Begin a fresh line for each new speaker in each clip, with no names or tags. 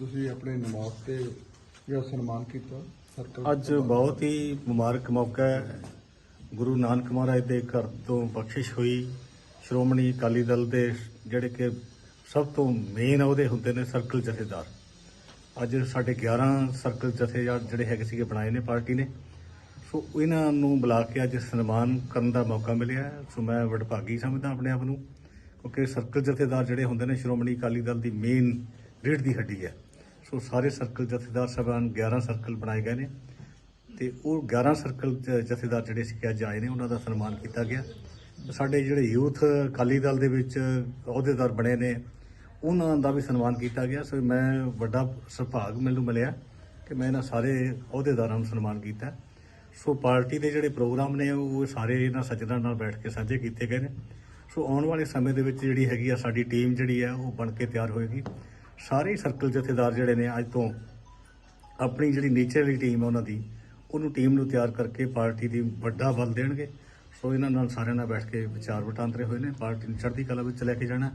ਤੁਸੀਂ ਆਪਣੇ ਨਮਾਜ਼ ਤੇ ਜਿਹੜਾ ਸਨਮਾਨ ਕੀਤਾ ਸਰਕਲ
ਅੱਜ ਬਹੁਤ ਹੀ ਮੁਬਾਰਕ ਮੌਕਾ ਹੈ। ਗੁਰੂ ਨਾਨਕ ਮਹਾਰਾਜ ਦੇ ਘਰ ਤੋਂ ਬਖਸ਼ਿਸ਼ ਹੋਈ। ਸ਼੍ਰੋਮਣੀ ਅਕਾਲੀ ਦਲ ਦੇ ਜਿਹੜੇ ਕਿ ਸਭ ਤੋਂ ਮੇਨ ਉਹਦੇ ਹੁੰਦੇ ਨੇ ਸਰਕਲ ਜਥੇਦਾਰ। ਅੱਜ ਸਾਡੇ 11 ਸਰਕਲ ਜਥੇਦਾਰ ਜਿਹੜੇ ਹੈਗੇ ਸੀਗੇ ਬਣਾਏ ਨੇ ਪਾਰਟੀ ਨੇ। ਸੋ ਇਹਨਾਂ ਨੂੰ ਬੁਲਾ ਕੇ ਅੱਜ ਸਨਮਾਨ ਕਰਨ ਦਾ ਮੌਕਾ ਮਿਲਿਆ। ਸੋ ਮੈਂ ਵਡਭਾਗੀ ਸਮਝਦਾ ਆਪਣੇ ਆਪ ਨੂੰ ਕਿਉਂਕਿ ਸਰਕਲ ਜਥੇਦਾਰ ਜਿਹੜੇ ਹੁੰਦੇ ਨੇ ਸ਼੍ਰੋਮਣੀ ਅਕਾਲੀ ਦਲ ਦੀ ਮੇਨ ਰੀੜ ਦੀ ਹੱਡੀ ਹੈ। ਸੋ ਸਾਰੇ ਸਰਕਲ ਜਥੇਦਾਰ ਸਾਹਿਬਾਨ 11 ਸਰਕਲ ਬਣਾਏ ਗਏ ਨੇ ਤੇ ਉਹ 11 ਸਰਕਲ ਜਥੇਦਾਰ ਜਿਹੜੇ ਸੀ ਅੱਜ ਆਏ ਨੇ, ਉਹਨਾਂ ਦਾ ਸਨਮਾਨ ਕੀਤਾ ਗਿਆ। ਸਾਡੇ ਜਿਹੜੇ ਯੂਥ ਅਕਾਲੀ ਦਲ ਦੇ ਵਿੱਚ ਅਹੁਦੇਦਾਰ ਬਣੇ ਨੇ, ਉਹਨਾਂ ਦਾ ਵੀ ਸਨਮਾਨ ਕੀਤਾ ਗਿਆ। ਸੋ ਮੈਂ ਵੱਡਾ ਸੁਭਾਗ ਮੈਨੂੰ ਮਿਲਿਆ ਕਿ ਮੈਂ ਇਹਨਾਂ ਸਾਰੇ ਅਹੁਦੇਦਾਰਾਂ ਨੂੰ ਸਨਮਾਨ ਕੀਤਾ। ਸੋ ਪਾਰਟੀ ਦੇ ਜਿਹੜੇ ਪ੍ਰੋਗਰਾਮ ਨੇ, ਉਹ ਸਾਰੇ ਇਹਨਾਂ ਸੱਜਣਾਂ ਨਾਲ ਬੈਠ ਕੇ ਸਾਂਝੇ ਕੀਤੇ ਗਏ ਨੇ। ਸੋ ਆਉਣ ਵਾਲੇ ਸਮੇਂ ਦੇ ਵਿੱਚ ਜਿਹੜੀ ਹੈਗੀ ਆ ਸਾਡੀ ਟੀਮ ਜਿਹੜੀ ਆ, ਉਹ ਬਣ ਕੇ ਤਿਆਰ ਹੋਏਗੀ। ਸਾਰੇ ਸਰਕਲ ਜਥੇਦਾਰ ਜਿਹੜੇ ਨੇ ਅੱਜ ਤੋਂ ਆਪਣੀ ਜਿਹੜੀ ਨੇਚਰ ਵਾਲੀ ਟੀਮ ਹੈ ਉਹਨਾਂ ਦੀ, ਉਹਨੂੰ ਟੀਮ ਨੂੰ ਤਿਆਰ ਕਰਕੇ ਪਾਰਟੀ ਦੀ ਵੱਡਾ ਬਲ ਦੇਣਗੇ। ਸੋ ਇਹਨਾਂ ਨਾਲ ਸਾਰਿਆਂ ਨਾਲ ਬੈਠ ਕੇ ਵਿਚਾਰ ਵਟਾਂਦਰੇ ਹੋਏ ਨੇ। ਪਾਰਟੀ ਨੂੰ ਚੜ੍ਹਦੀ ਕਲਾ ਵਿੱਚ ਲੈ ਕੇ ਜਾਣਾ।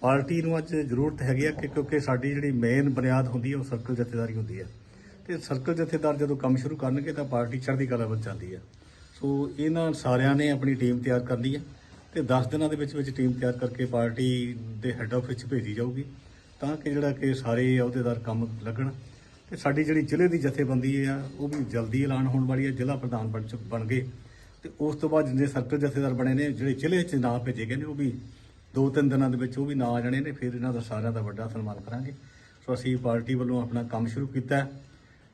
ਪਾਰਟੀ ਨੂੰ ਅੱਜ ਜ਼ਰੂਰਤ ਹੈਗੀ ਆ ਕਿ ਕਿਉਂਕਿ ਸਾਡੀ ਜਿਹੜੀ ਮੇਨ ਬੁਨਿਆਦ ਹੁੰਦੀ ਹੈ ਉਹ ਸਰਕਲ ਜਥੇਦਾਰੀ ਹੁੰਦੀ ਹੈ ਤੇ ਸਰਕਲ ਜਥੇਦਾਰ ਜਦੋਂ ਕੰਮ ਸ਼ੁਰੂ ਕਰਨਗੇ ਤਾਂ ਪਾਰਟੀ ਚੜ੍ਹਦੀ ਕਲਾ ਵਿੱਚ ਜਾਂਦੀ ਹੈ ਸੋ ਇਹਨਾਂ ਸਾਰਿਆਂ ਨੇ ਆਪਣੀ ਟੀਮ ਤਿਆਰ ਕਰਨੀ ਹੈ ਤੇ 10 ਦਿਨਾਂ ਦੇ ਵਿੱਚ ਵਿੱਚ ਟੀਮ ਤਿਆਰ ਕਰਕੇ ਪਾਰਟੀ ਦੇ ਹੈੱਡ ਆਫਿਸ 'ਚ ਭੇਜੀ ਜਾਊਗੀ। ਤਾਂ ਕਿ ਜਿਹੜਾ ਕਿ ਸਾਰੇ ਅਹੁਦੇਦਾਰ ਕੰਮ ਲੱਗਣ ਤੇ ਸਾਡੀ ਜਿਹੜੀ ਜ਼ਿਲ੍ਹੇ ਦੀ ਜਥੇਬੰਦੀ ਆ ਉਹ ਵੀ ਜਲਦੀ ਐਲਾਨ ਹੋਣ ਵਾਲੀ ਹੈ, ਜ਼ਿਲ੍ਹਾ ਪ੍ਰਧਾਨ ਬਣ ਚੁੱਕ ਬਣ ਗਏ। ਤੇ ਉਸ ਤੋਂ ਬਾਅਦ ਜਿੰਨੇ ਸਰਕਲ ਜਥੇਦਾਰ ਬਣੇ ਨੇ, ਜਿਹੜੇ ਜ਼ਿਲ੍ਹੇ 'ਚ ਨਾਂ ਭੇਜੇ ਗਏ ਨੇ, ਉਹ ਵੀ ਦੋ ਤਿੰਨ ਦਿਨਾਂ ਦੇ ਵਿੱਚ ਉਹ ਵੀ ਨਾਂ ਆ ਜਾਣੇ ਨੇ, ਫਿਰ ਇਹਨਾਂ ਦਾ ਸਾਰਿਆਂ ਦਾ ਵੱਡਾ ਸਨਮਾਨ ਕਰਾਂਗੇ। ਸੋ ਅਸੀਂ ਪਾਰਟੀ ਵੱਲੋਂ ਆਪਣਾ ਕੰਮ ਸ਼ੁਰੂ ਕੀਤਾ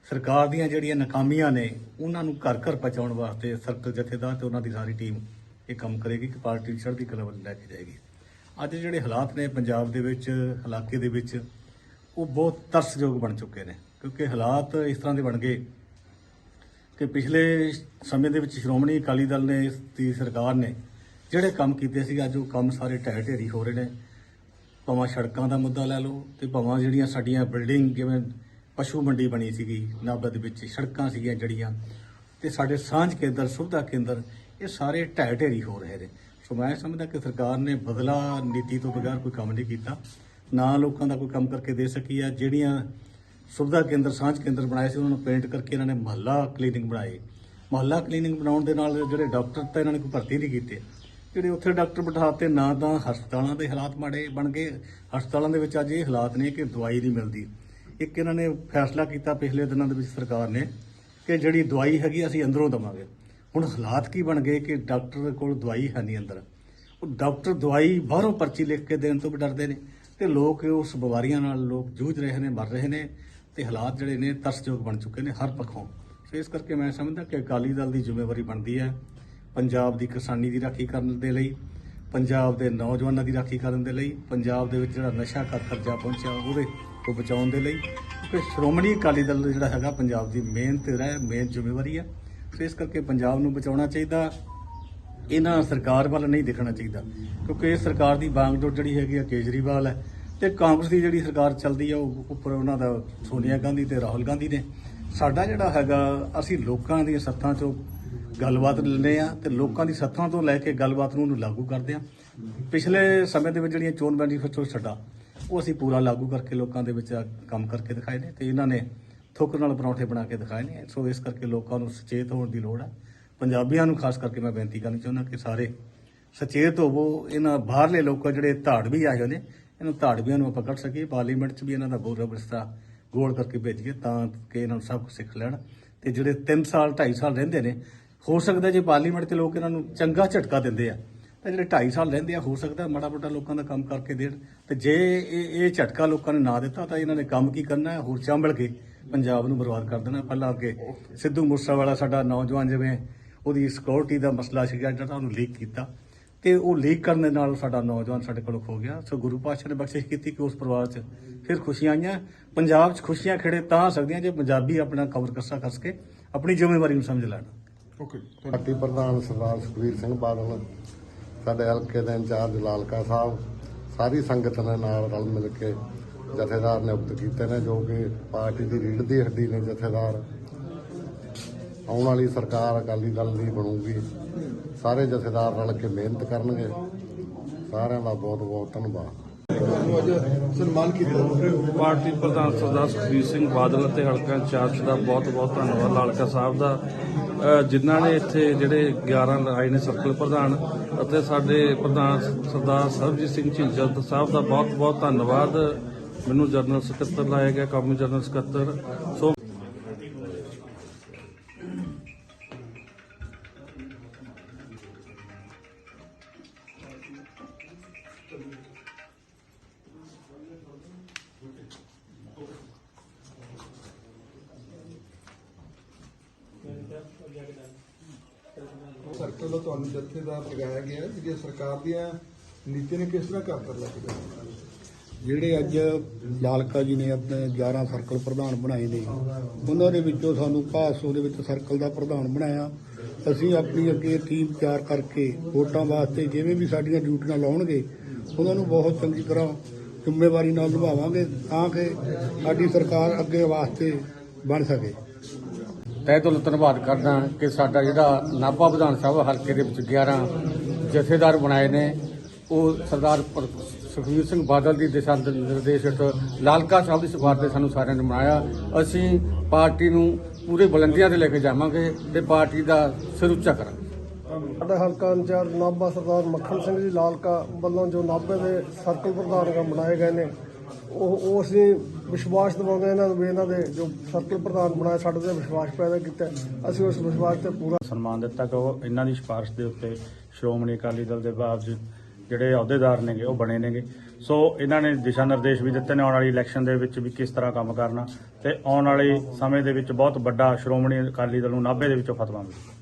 ਸਰਕਾਰ ਦੀਆਂ ਜਿਹੜੀਆਂ ਨਾਕਾਮੀਆਂ ਨੇ, ਉਹਨਾਂ ਨੂੰ ਘਰ ਘਰ ਪਹੁੰਚਾਉਣ ਵਾਸਤੇ ਸਰਕਲ ਜਥੇਦਾਰ ਤੇ ਉਹਨਾਂ ਦੀ ਸਾਰੀ ਟੀਮ ਇਹ ਕੰਮ ਕਰੇਗੀ ਕਿ ਪਾਰਟੀ ਨੂੰ ਚੜ੍ਹਦੀ ਕਲਾ ਵੱਲ ਲੈ ਕੇ ਜਾਏਗੀ। ਅੱਜ ਜਿਹੜੇ ਹਾਲਾਤ ਨੇ ਪੰਜਾਬ ਦੇ ਵਿੱਚ, ਇਲਾਕੇ ਦੇ ਵਿੱਚ, ਉਹ ਬਹੁਤ ਤਰਸਯੋਗ ਬਣ ਚੁੱਕੇ ਨੇ। ਕਿਉਂਕਿ ਹਾਲਾਤ ਇਸ ਤਰ੍ਹਾਂ ਦੇ ਬਣ ਗਏ ਕਿ ਪਿਛਲੇ ਸਮੇਂ ਦੇ ਵਿੱਚ ਸ਼੍ਰੋਮਣੀ ਅਕਾਲੀ ਦਲ ਨੇ ਇਸ ਦੀ ਸਰਕਾਰ ਨੇ ਜਿਹੜੇ ਕੰਮ ਕੀਤੇ ਸੀ ਅੱਜ ਉਹ ਕੰਮ ਸਾਰੇ ਢਹਿ ਢੇਰੀ ਹੋ ਰਹੇ ਨੇ। ਭਾਵੇਂ ਸੜਕਾਂ ਦਾ ਮੁੱਦਾ ਲੈ ਲਓ ਤੇ ਭਾਵੇਂ ਜਿਹੜੀਆਂ ਸਾਡੀਆਂ ਬਿਲਡਿੰਗ ਜਿਵੇਂ ਪਸ਼ੂ ਮੰਡੀ ਬਣੀ ਸੀਗੀ, ਨਾਭਾ ਦੇ ਵਿੱਚ ਸੜਕਾਂ ਸੀਗੀਆਂ ਜੜੀਆਂ, ਤੇ ਸਾਡੇ ਸਾਂਝ ਕੇਂਦਰ, ਸੁਵਿਧਾ ਕੇਂਦਰ, ਇਹ ਸਾਰੇ ਢਹਿ ਢੇਰੀ ਹੋ ਰਹੇ ਨੇ। ਸੋ ਮੈਂ ਸਮਝਦਾ ਕਿ ਸਰਕਾਰ ਨੇ ਬਦਲਾ ਨੀਤੀ ਤੋਂ ਬਗੈਰ ਕੋਈ ਕੰਮ ਨਹੀਂ ਕੀਤਾ। ਨਾ ਲੋਕਾਂ ਦਾ ਕੋਈ ਕੰਮ ਕਰਕੇ ਦੇ ਸਕੀ ਆ। ਜਿਹੜੀਆਂ ਸੁਵਿਧਾ ਕੇਂਦਰ, ਸਾਂਝ ਕੇਂਦਰ ਬਣਾਏ ਸੀ, ਉਹਨਾਂ ਨੂੰ ਪੇਂਟ ਕਰਕੇ ਇਹਨਾਂ ਨੇ ਮਹੱਲਾ ਕਲੀਨਿਕ ਬਣਾਏ। ਮਹੱਲਾ ਕਲੀਨਿਕ ਬਣਾਉਣ ਦੇ ਨਾਲ ਜਿਹੜੇ ਡਾਕਟਰ ਤਾਂ ਇਹਨਾਂ ਨੇ ਕੋਈ ਭਰਤੀ ਨਹੀਂ ਕੀਤੇ। ਜਿਹੜੇ ਉੱਥੇ ਡਾਕਟਰ ਬਿਠਾਤੇ ਨਾ ਤਾਂ ਹਸਪਤਾਲਾਂ ਦੇ ਹਾਲਾਤ ਮਾੜੇ ਬਣ ਗਏ। ਹਸਪਤਾਲਾਂ ਦੇ ਵਿੱਚ ਅੱਜ ਇਹ ਹਾਲਾਤ ਨੇ ਕਿ ਦਵਾਈ ਨਹੀਂ ਮਿਲਦੀ। ਇੱਕ ਇਹਨਾਂ ਨੇ ਫੈਸਲਾ ਕੀਤਾ ਪਿਛਲੇ ਦਿਨਾਂ ਦੇ ਵਿੱਚ ਸਰਕਾਰ ਨੇ ਕਿ ਜਿਹੜੀ ਦਵਾਈ ਹੈਗੀ, ਅਸੀਂ ਅੰਦਰੋਂ ਦਵਾਂਗੇ। ਹੁਣ ਹਾਲਾਤ ਕੀ ਬਣ ਗਏ ਕਿ ਡਾਕਟਰ ਕੋਲ ਦਵਾਈ ਹੈ ਨਹੀਂ ਅੰਦਰ? ਉਹ ਡਾਕਟਰ ਦਵਾਈ ਬਾਹਰੋਂ ਪਰਚੀ ਲਿਖ ਕੇ ਦੇਣ ਤੋਂ ਵੀ ਡਰਦੇ ਨੇ ਤੇ ਲੋਕ ਉਸ ਬਿਮਾਰੀਆਂ ਨਾਲ ਲੋਕ ਜੂਝ ਰਹੇ ਨੇ, ਮਰ ਰਹੇ ਨੇ ਤੇ ਹਾਲਾਤ ਜਿਹੜੇ ਨੇ ਤਰਸਯੋਗ ਬਣ ਚੁੱਕੇ ਨੇ ਹਰ ਪੱਖੋਂ। ਸੋ ਇਸ ਕਰਕੇ ਮੈਂ ਸਮਝਦਾ ਕਿ ਅਕਾਲੀ ਦਲ ਦੀ ਜ਼ਿੰਮੇਵਾਰੀ ਬਣਦੀ ਹੈ ਪੰਜਾਬ ਦੀ ਕਿਸਾਨੀ ਦੀ ਰਾਖੀ ਕਰਨ ਦੇ ਲਈ, ਪੰਜਾਬ ਦੇ ਨੌਜਵਾਨਾਂ ਦੀ ਰਾਖੀ ਕਰਨ ਦੇ ਲਈ, ਪੰਜਾਬ ਦੇ ਵਿੱਚ ਜਿਹੜਾ ਨਸ਼ਾ ਕਰ ਕਰਜ਼ਾ ਪਹੁੰਚਿਆ ਉਹਦੇ ਤੋਂ ਬਚਾਉਣ ਦੇ ਲਈ। ਕਿ ਸ਼੍ਰੋਮਣੀ ਅਕਾਲੀ ਦਲ ਜਿਹੜਾ ਹੈਗਾ, ਪੰਜਾਬ ਦੀ ਮੇਨ ਤੇ ਰਹਿ, ਮੇਨ ਜ਼ਿੰਮੇਵਾਰੀ ਹੈ। ਸੋ ਇਸ ਕਰਕੇ ਪੰਜਾਬ ਨੂੰ ਬਚਾਉਣਾ ਚਾਹੀਦਾ, ਇਹਨਾਂ ਸਰਕਾਰ ਵੱਲ ਨਹੀਂ ਦੇਖਣਾ ਚਾਹੀਦਾ। ਕਿਉਂਕਿ ਇਹ ਸਰਕਾਰ ਦੀ ਬਾਗਡੋਰ ਜਿਹੜੀ ਹੈਗੀ ਆ ਕੇਜਰੀਵਾਲ ਹੈ ਤੇ ਕਾਂਗਰਸ ਦੀ ਜਿਹੜੀ ਸਰਕਾਰ ਚੱਲਦੀ ਆ, ਉਹ ਉੱਪਰ ਉਹਨਾਂ ਦਾ ਸੋਨੀਆ ਗਾਂਧੀ ਤੇ ਰਾਹੁਲ ਗਾਂਧੀ ਨੇ। ਸਾਡਾ ਜਿਹੜਾ ਹੈਗਾ, ਅਸੀਂ ਲੋਕਾਂ ਦੀਆਂ ਸੱਥਾਂ ਚੋਂ ਗੱਲਬਾਤ ਲੈਂਦੇ ਆ ਤੇ ਲੋਕਾਂ ਦੀ ਸੱਥਾਂ ਤੋਂ ਲੈ ਕੇ ਗੱਲਬਾਤ ਨੂੰ ਉਹਨੂੰ ਲਾਗੂ ਕਰਦੇ ਆ। ਪਿਛਲੇ ਸਮੇਂ ਦੇ ਵਿੱਚ ਜਿਹੜੀਆਂ ਚੋਣ ਮੈਨੀਫੈਸਟੋ ਛੱਡਾ, ਉਹ ਅਸੀਂ ਪੂਰਾ ਲਾਗੂ ਕਰਕੇ ਲੋਕਾਂ ਦੇ ਵਿੱਚ ਕੰਮ ਕਰਕੇ ਦਿਖਾਏ ਨੇ ਤੇ ਇਹਨਾਂ ਨੇ ਥੁੱਕ ਨਾਲ ਪਰੌਂਠੇ ਬਣਾ ਕੇ ਦਿਖਾਏ ਨੇ। ਸੋ ਇਸ ਕਰਕੇ ਲੋਕਾਂ ਨੂੰ ਸੁਚੇਤ ਹੋਣ ਦੀ ਲੋੜ ਹੈ ਪੰਜਾਬੀਆਂ ਨੂੰ ਖਾਸ ਕਰਕੇ ਮੈਂ ਬੇਨਤੀ ਕਰਨੀ ਚਾਹੁੰਦਾ ਕਿ ਸਾਰੇ ਸੁਚੇਤ ਹੋਵੋ। ਇਹਨਾਂ ਬਾਹਰਲੇ ਲੋਕਾਂ ਜਿਹੜੇ ਧਾੜਵੀ ਆਏ ਹੋਏ ਨੇ, ਇਹਨਾਂ ਧਾੜਵੀਆਂ ਨੂੰ ਆਪਾਂ ਕੱਢ ਸਕੀਏ। ਪਾਰਲੀਮੈਂਟ 'ਚ ਵੀ ਇਹਨਾਂ ਦਾ ਗੋਰਾ ਬਸਤਾ ਗੋਲ ਕਰਕੇ ਭੇਜੀਏ ਤਾਂ ਕਿ ਇਹਨਾਂ ਨੂੰ ਸਭ ਕੁਝ ਸਿੱਖ ਲੈਣ। ਤੇ ਜਿਹੜੇ 3 ਸਾਲ 2.5 ਸਾਲ ਰਹਿੰਦੇ ਨੇ, ਹੋ ਸਕਦਾ ਜੇ ਪਾਰਲੀਮੈਂਟ 'ਚ ਲੋਕ ਇਹਨਾਂ ਨੂੰ ਚੰਗਾ ਝਟਕਾ ਦਿੰਦੇ ਆ, ਤਾਂ ਜਿਹੜੇ 2.5 ਸਾਲ ਰਹਿੰਦੇ ਆ, ਹੋ ਸਕਦਾ ਮਾੜਾ ਮੋਟਾ ਲੋਕਾਂ ਦਾ ਕੰਮ ਕਰਕੇ ਦੇਣ। ਤੇ ਜੇ ਇਹ ਇਹ ਝਟਕਾ ਲੋਕਾਂ ਨੇ ਨਾ ਦਿੱਤਾ, ਤਾਂ ਇਹਨਾਂ ਨੇ ਕੰਮ ਕੀ ਕਰਨਾ ਹੈ? ਹੋਰ ਚਾਂਬਲ ਕੇ ਪੰਜਾਬ ਨੂੰ ਬਰਬਾਦ ਕਰ ਦੇਣਾ ਪਹਿਲਾਂ ਅੱਗੇ। ਸਿੱਧੂ ਮੂਸੇਵਾਲਾ ਸਾਡਾ ਨੌਜਵਾਨ ਜਿਵੇਂ ਉਹਦੀ ਸਿਕਿਉਰਿਟੀ ਦਾ ਮਸਲਾ ਸੀਗਾ ਜਿਹੜਾ ਉਹਨੂੰ ਲੀਕ ਕੀਤਾ। ਤੇ ਉਹ ਲੀਕ ਕਰਨ ਦੇ ਨਾਲ ਸਾਡਾ ਨੌਜਵਾਨ ਸਾਡੇ ਕੋਲੋਂ ਖੋ ਗਿਆ। ਸੋ ਗੁਰੂ ਪਾਤਸ਼ਾਹ ਨੇ ਬਖਸ਼ਿਸ਼ ਕੀਤੀ ਕਿ ਉਸ ਪਰਿਵਾਰ 'ਚ ਫਿਰ ਖੁਸ਼ੀਆਂ ਆਈਆਂ। ਪੰਜਾਬ 'ਚ ਖੁਸ਼ੀਆਂ ਖੇੜੇ ਤਾਂ ਆ ਸਕਦੀਆਂ ਜੇ ਪੰਜਾਬੀ ਆਪਣਾ ਕਵਰ ਕੱਸਾ ਕੱਸ ਕੇ ਆਪਣੀ ਜ਼ਿੰਮੇਵਾਰੀ ਨੂੰ ਸਮਝ ਲੈਣ।
ਓਕੇ
ਪਾਰਟੀ ਪ੍ਰਧਾਨ ਸਰਦਾਰ ਸੁਖਬੀਰ ਸਿੰਘ ਬਾਦਲ ਸਾਡੇ ਹਲਕੇ ਦੇ ਇੰਚਾਰਜ ਲਾਲਕਾ ਸਾਹਿਬ ਸਾਰੀ ਸੰਗਤ ਨੇ ਨਾਲ ਰਲ ਮਿਲ ਕੇ ਜਥੇਦਾਰ ਨਿਯੁਕਤ ਕੀਤੇ ਨੇ ਜੋ ਕਿ ਪਾਰਟੀ ਦੀ ਰੀੜ ਦੀ ਹੱਡੀ ਨੇ ਜਥੇਦਾਰ। ਆਉਣ ਵਾਲੀ ਸਰਕਾਰ ਅਕਾਲੀ ਦਲ ਦੀ ਬਣੂਗੀ। ਸਾਰੇ ਜਥੇਦਾਰ ਰਲ ਕੇ ਮਿਹਨਤ ਕਰਨਗੇ। ਸਾਰਿਆਂ ਦਾ ਬਹੁਤ ਬਹੁਤ ਧੰਨਵਾਦ।
ਸਨਮਾਨ ਕੀਤਾ
ਪਾਰਟੀ ਪ੍ਰਧਾਨ ਸਰਦਾਰ ਸੁਖਬੀਰ ਸਿੰਘ ਬਾਦਲ ਅਤੇ ਹਲਕਾ ਇੰਚਾਰਜ ਦਾ ਬਹੁਤ ਬਹੁਤ ਧੰਨਵਾਦ। ਲਾਲਕਾ ਸਾਹਿਬ ਦਾ ਜਿਨ੍ਹਾਂ ਨੇ ਇੱਥੇ ਜਿਹੜੇ 11 ਆਏ ਨੇ ਸਰਕਲ ਪ੍ਰਧਾਨ ਅਤੇ ਸਾਡੇ ਪ੍ਰਧਾਨ ਸਰਦਾਰ ਸਰਬਜੀਤ ਸਿੰਘ ਝਿੰਜਰ ਸਾਹਿਬ ਦਾ ਬਹੁਤ ਬਹੁਤ ਧੰਨਵਾਦ। ਮੈਨੂੰ ਜਨਰਲ ਸਕੱਤਰ ਲਾਇਆ ਗਿਆ, ਕੌਮੀ ਜਨਰਲ ਸਕੱਤਰ। ਸੋ
ਸਰਕਲ ਦਾ ਤੁਹਾਨੂੰ ਜਥੇਦਾਰ ਲਗਾਇਆ ਗਿਆ ਕਿ ਸਰਕਾਰ ਦੀਆਂ ਨੀਤੀਆਂ ਨੇ, ਕਿਸ ਤਰ੍ਹਾਂ ਘਰ ਕਰ ਲੱਗ
ਜਿਹੜੇ ਅੱਜ ਲਾਲਕਾ ਜੀ ਨੇ ਆਪਣੇ 11 ਸਰਕਲ ਪ੍ਰਧਾਨ ਬਣਾਏ ਨੇ, ਉਹਨਾਂ ਦੇ ਵਿੱਚੋਂ ਸਾਨੂੰ ਭਾਸੋ ਦੇ ਵਿੱਚ ਸਰਕਲ ਦਾ ਪ੍ਰਧਾਨ ਬਣਾਇਆ। ਅਸੀਂ ਆਪਣੀ ਅੱਗੇ ਟੀਮ ਤਿਆਰ ਕਰਕੇ ਵੋਟਾਂ ਵਾਸਤੇ ਜਿਵੇਂ ਵੀ ਸਾਡੀਆਂ ਡਿਊਟੀਆਂ ਲਾਉਣਗੇ, ਉਹਨਾਂ ਨੂੰ ਬਹੁਤ ਚੰਗੀ ਤਰ੍ਹਾਂ ਜ਼ਿੰਮੇਵਾਰੀ ਨਾਲ ਨਿਭਾਵਾਂਗੇ ਤਾਂ ਕਿ ਸਾਡੀ ਸਰਕਾਰ ਅੱਗੇ ਵਾਸਤੇ ਬਣ ਸਕੇ।
ਤਹਿ ਦਿਲੋਂ ਧੰਨਵਾਦ ਕਰਦਾ ਕਿ ਸਾਡਾ ਜਿਹੜਾ ਨਾਭਾ ਵਿਧਾਨ ਸਭਾ ਹਲਕੇ ਦੇ ਵਿੱਚ 11 ਜਥੇਦਾਰ ਬਣਾਏ ਨੇ, ਉਹ ਸਰਦਾਰ ਸੁਖਬੀਰ ਸਿੰਘ ਬਾਦਲ ਦੀ ਦਿਸ਼ਾ ਨਿਰਦੇਸ਼ ਹੇਠ ਲਾਲਕਾ ਸਾਹਿਬ ਦੀ ਸਿਫਾਰਿਸ਼ ਤੇ ਸਾਨੂੰ ਸਾਰਿਆਂ ਨੇ ਬਣਾਇਆ ਅਸੀਂ ਪਾਰਟੀ ਨੂੰ ਪੂਰੇ ਬੁਲੰਦੀਆਂ ਤੇ ਲੈ ਕੇ ਜਾਵਾਂਗੇ ਤੇ ਪਾਰਟੀ ਦਾ ਸਿਰ ਉੱਚਾ ਕਰਾਂਗੇ।
ਸਾਡਾ ਹਲਕਾ ਇੰਚਾਰਜ ਨਾਭਾ ਸਰਦਾਰ ਮੱਖਣ ਸਿੰਘ ਜੀ ਲਾਲਕਾ ਵੱਲੋਂ ਜੋ ਨਾਭੇ ਦੇ ਸਰਕਲ ਪ੍ਰਧਾਨ ਬਣਾਏ ਗਏ ਨੇ ਉਹ ਉਹ ਅਸੀਂ ਵਿਸ਼ਵਾਸ ਦਿਵਾਉਂਦੇ ਇਹਨਾਂ ਨੂੰ ਇਹਨਾਂ ਦੇ ਜੋ ਸਰਕਲ ਪ੍ਰਧਾਨ ਬਣਾਏ ਸਾਡੇ ਤੇ ਵਿਸ਼ਵਾਸ ਪੈਦਾ ਕੀਤਾ। ਅਸੀਂ ਉਸ ਵਿਸ਼ਵਾਸ ਤੇ ਪੂਰਾ
ਸਨਮਾਨ ਦਿੱਤਾ ਕਿ ਉਹ ਇਹਨਾਂ ਦੀ ਸਿਫਾਰਿਸ਼ ਦੇ ਉੱਤੇ ਸ਼੍ਰੋਮਣੀ ਅਕਾਲੀ ਦਲ ਦੇ ਬਾਵਜੂਦ ਜਿਹੜੇ ਅਹੁਦੇਦਾਰ ਨੇਗੇ, ਉਹ ਬਣੇ ਨੇਗੇ। ਸੋ ਇਹਨਾਂ ਨੇ ਦਿਸ਼ਾ ਨਿਰਦੇਸ਼ ਵੀ ਦਿੱਤੇ ਨੇ ਆਉਣ ਵਾਲੀ ਇਲੈਕਸ਼ਨ ਦੇ ਵਿੱਚ ਵੀ ਕਿਸ ਤਰ੍ਹਾਂ ਕੰਮ ਕਰਨਾ। ਤੇ ਆਉਣ ਵਾਲੇ ਸਮੇਂ ਦੇ ਵਿੱਚ ਬਹੁਤ ਵੱਡਾ ਸ਼੍ਰੋਮਣੀ ਅਕਾਲੀ ਦਲ ਨੂੰ ਨਾਭੇ ਦੇ ਵਿੱਚੋਂ ਫਤਵਾ ਮਿਲੇ।